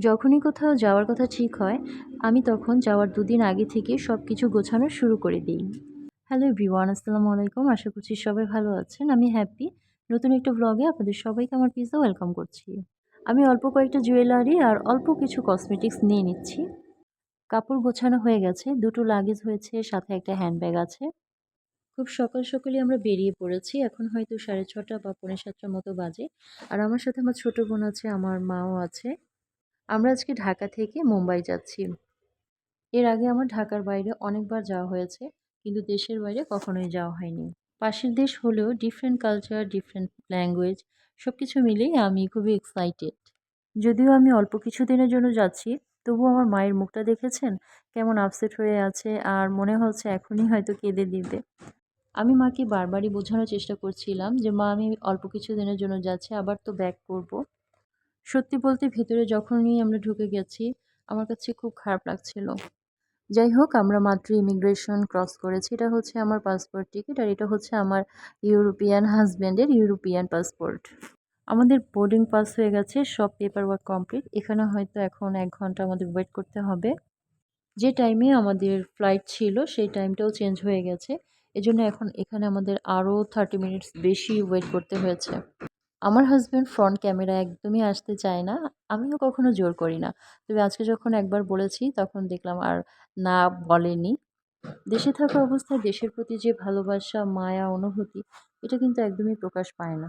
যখনই কোথাও যাওয়ার কথা ঠিক হয়, আমি তখন যাওয়ার দুদিন আগে থেকে সব কিছু গোছানো শুরু করে দিই। হ্যালো এভরিওয়ান আসসালামু আলাইকুম। আশা করছি সবাই ভালো আছেন। আমি হ্যাপি নতুন একটা ব্লগে আপনাদের সবাইকে আমার পিজা ওয়েলকাম করছি। আমি অল্প কয়েকটা জুয়েলারি আর অল্প কিছু কসমেটিক্স নিয়ে নিচ্ছি। কাপড় গোছানো হয়ে গেছে। দুটো লাগেজ হয়েছে, সাথে একটা হ্যান্ডব্যাগ আছে। খুব সকাল সকালে আমরা বেরিয়ে পড়েছি। এখন হয়তো সাড়ে ছটা বা পৌনে সাতটার মতো বাজে। আর আমার সাথে আমার ছোটো বোন আছে, আমার মাও আছে। আমরা আজকে ঢাকা থেকে মুম্বাই যাচ্ছি। এর আগে আমার ঢাকার বাইরে অনেকবার যাওয়া হয়েছে, কিন্তু দেশের বাইরে কখনোই যাওয়া হয়নি। পাশের দেশ হলেও ডিফারেন্ট কালচার ডিফারেন্ট ল্যাঙ্গুয়েজ সব কিছু মিলেই আমি খুবই এক্সাইটেড যদিও আমি অল্প কিছু দিনের জন্য যাচ্ছি তবু আমার মায়ের মুখটা দেখেছেন? কেমন আপসেট হয়ে আছে, আর মনে হচ্ছে এখনই হয়তো কেঁদে দিবে। আমি মাকে বারবারই বোঝানোর চেষ্টা করছিলাম যে, মা, আমি অল্প কিছু দিনের জন্য যাচ্ছি, আবার তো ব্যাক করব। সত্যি বলতে ভেতরে যখনই আমরা ঢুকে গেছি, আমার কাছে খুব খারাপ লাগছিল। যাই হোক, আমরা মাত্র ইমিগ্রেশন ক্রস করেছি। এটা হচ্ছে আমার পাসপোর্ট টিকিট আর এটা হচ্ছে আমার ইউরোপিয়ান হাজব্যান্ডের ইউরোপিয়ান পাসপোর্ট আমাদের বোর্ডিং পাস হয়ে গেছে, সব পেপার ওয়ার্ক কমপ্লিট এখানে হয়তো এখন এক ঘণ্টা আমাদের ওয়েট করতে হবে। যে টাইমে আমাদের ফ্লাইট ছিল, সেই টাইমটাও চেঞ্জ হয়ে গেছে। এজন্য এখন এখানে আমাদের আরও থার্টি মিনিটস বেশি ওয়েট করতে হয়েছে। আমার হাজব্যান্ড ফ্রন্ট ক্যামেরা একদমই আসতে চায় না, আমিও কখনো জোর করি না। তবে আজকে যখন একবার বলেছি, তখন দেখলাম আর না বলেনি। দেশে থাকা অবস্থায় দেশের প্রতি যে ভালোবাসা, মায়া, অনুভূতি, এটা কিন্তু একদমই প্রকাশ পায় না।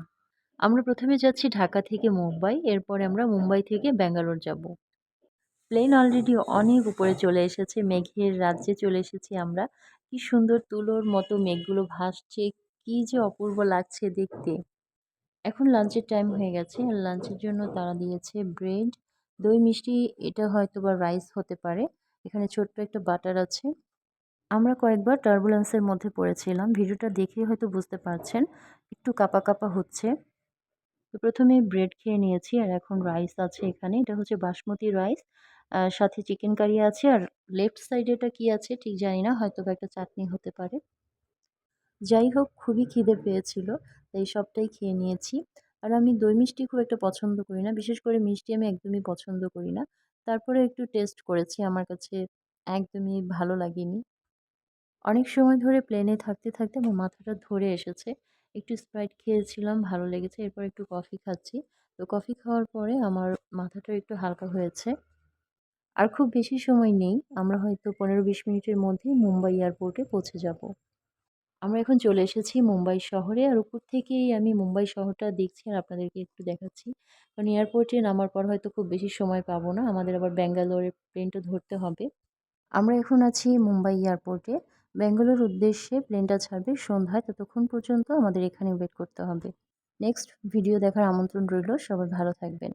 আমরা প্রথমে যাচ্ছি ঢাকা থেকে মুম্বাই, এরপরে আমরা মুম্বাই থেকে ব্যাঙ্গালোর যাব। প্লেন অলরেডি অনেক উপরে চলে এসেছে, মেঘের রাজ্যে চলে এসেছি আমরা। কি সুন্দর তুলোর মতো মেঘগুলো ভাসছে, কি যে অপূর্ব লাগছে দেখতে। এখন লাঞ্চের টাইম হয়ে গেছে। আর লাঞ্চের জন্য তারা দিয়েছে ব্রেড দই মিষ্টি, এটা হয়তো বা রাইস হতে পারে। এখানে ছোট্ট একটা বাটার আছে। আমরা কয়েকবার টার্বুলেন্সের মধ্যে পড়েছিলাম। ভিডিওটা দেখে হয়তো বুঝতে পারছেন, একটু কাপা কাপা হচ্ছে। তো প্রথমে ব্রেড খেয়ে নিয়েছি আর এখন রাইস আছে এখানে। এটা হচ্ছে বাসমতি রাইস সাথে চিকেন কারি আছে। আর লেফট সাইডে এটা কী আছে ঠিক জানি না হয়তো একটা চাটনি হতে পারে। যাই হোক, খুবই খিদে পেয়েছিল। তাই সবটাই খেয়ে নিয়েছি। আর আমি দই মিষ্টি খুব একটা পছন্দ করি না। বিশেষ করে মিষ্টি আমি একদমই পছন্দ করি না। তারপরে একটু টেস্ট করেছি। আমার কাছে একদমই ভালো লাগেনি। অনেক সময় ধরে প্লেনে থাকতে থাকতে আমার মাথাটা ধরে এসেছে। একটু স্প্রাইট খেয়েছিলাম, ভালো লেগেছে। এরপর একটু কফি খাচ্ছি। তো কফি খাওয়ার পরে আমার মাথাটা একটু হালকা হয়েছে। আর খুব বেশি সময় নেই। আমরা হয়তো পনেরো বিশ মিনিটের মধ্যেই মুম্বাই এয়ারপোর্টে পৌঁছে যাব। আমরা এখন চলে এসেছি মুম্বাই শহরে। আর উপর থেকেই আমি মুম্বাই শহরটা দেখছি আর আপনাদেরকে একটু দেখাচ্ছি। কারণ এয়ারপোর্টে নামার পর হয়তো খুব বেশি সময় পাবো না। আমাদের আবার ব্যাঙ্গালোরের প্লেনটা ধরতে হবে। আমরা এখন আছি মুম্বাই এয়ারপোর্টে। ব্যাঙ্গালোর উদ্দেশ্যে প্লেনটা ছাড়বে সন্ধ্যায়। ততক্ষণ পর্যন্ত আমাদের এখানে ওয়েট করতে হবে। নেক্সট ভিডিও দেখার আমন্ত্রণ রইল। সবাই ভালো থাকবেন।